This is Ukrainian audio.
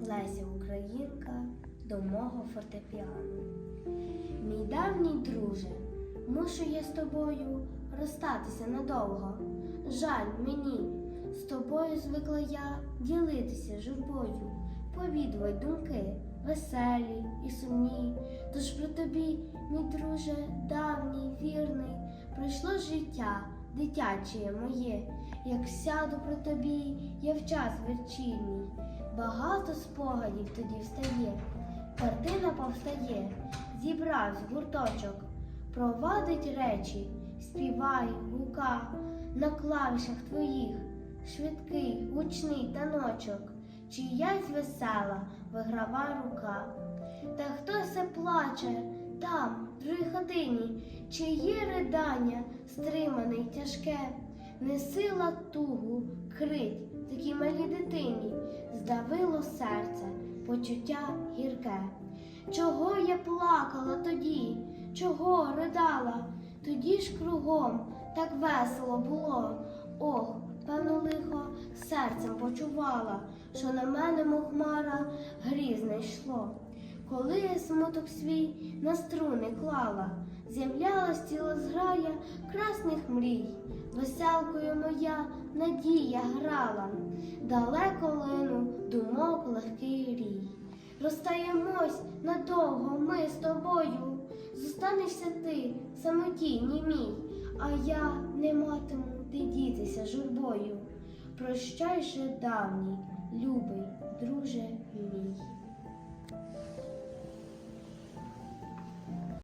Леся Українка до мого фортепіано. Мій давній друже, мушу я з тобою розстатися надовго. Жаль мені, з тобою звикла я ділитися журбою, повідувай думки, веселі і сумні. Тож про тобі, мій друже, давній, пройшло життя дитяче моє, як сяду про тобі, я в час вечірній. Багато спогадів тоді встає, картина повстає, зібравсь гурточок, провадить речі, співай, гука на клавішах твоїх, швидкий, гучний таночок, чиясь весела виграва рука. Та хтось плаче там, в другій годині, чиє ридання стримане й тяжке, не сила тугу крить такій малій дитині, здавило серце, почуття гірке. Чого я плакала тоді, чого ридала, тоді ж кругом так весело було. Ох, певно, лихо серцем почувала, що на мене мохмара грізне йшло. Коли я смуток свій на струни клала, з'являлась ціла зграя красних мрій. Веселкою моя надія грала, далеко лину думок легкий рій. Розстаємось надовго ми з тобою, зостанешся ти самотій мій, а я не матиму де дітися журбою. Прощай же давній, любий, друже мій.